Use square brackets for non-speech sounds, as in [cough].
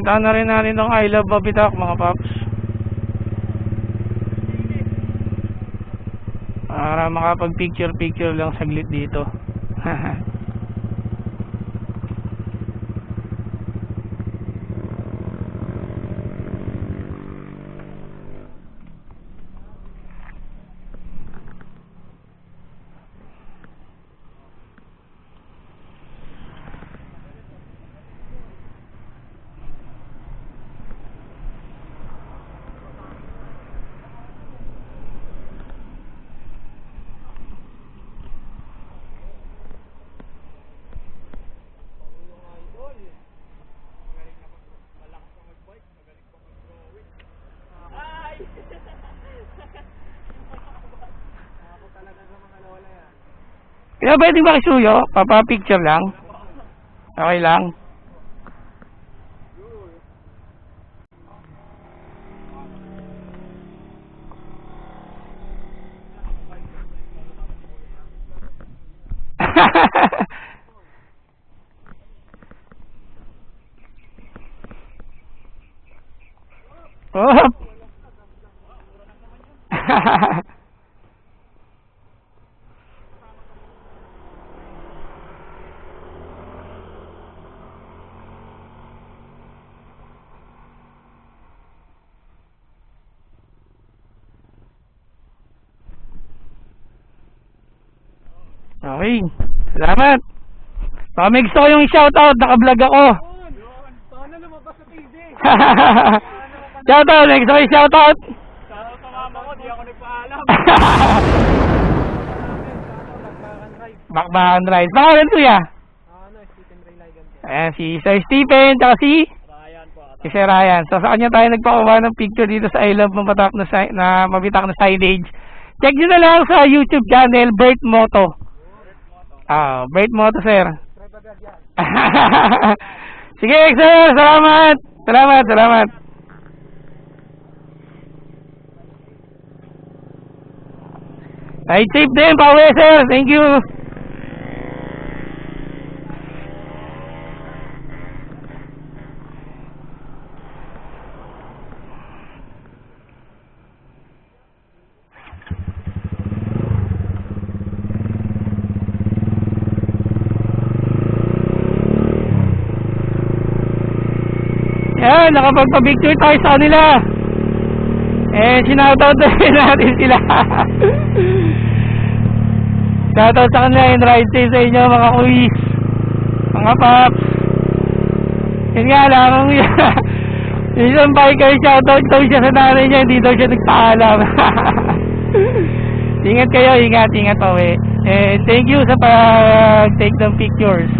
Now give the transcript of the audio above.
Punta na rin natin itong I Love Babitak mga paps. Para makapag picture picture lang saglit dito. [laughs] Kaya pwedeng makisuyo? Papa-picture lang? Okay lang? [laughs] oh. [laughs] Okay. Salamat. Baka may gusto ko yung shoutout. Naka-vlog ako. Sana lumabas [laughs] sa TV. shoutout. May gusto ko yung shoutout. Sana sa mama ko, di ako nagpaalam. Bakbakan Ride. Pangalan ko ya. Ano, Stephen Ray Ligan. Ayan, si Sir Stephen, tsaka si, Ryan po. si Sir Ryan. So, sa kanya tayo nagpakuha ng picture dito sa I Love Mabitak na, na mabitak na signage. Check nyo na lang sa YouTube channel, Bert Moto. Ah, Bert Moto, sir. Try bagad yan. [laughs] Sige, sir. Salamat. Salamat, salamat. Ride safe din, pauwi, sir. Thank you. Yan, nakapagpa-picture tayo sa kanila. Eh, sinoutout na natin sila. [laughs] Shoutout sa kanila and ride safe sa inyo mga kuis. Mga paps. Yun nga lang, ang yung [laughs] isang biker shoutout daw siya sa nanay niya, hindi daw siya nagpaalam. [laughs] ingat kayo, ingat, ingat pa we. And thank you sa pag-take ng pictures.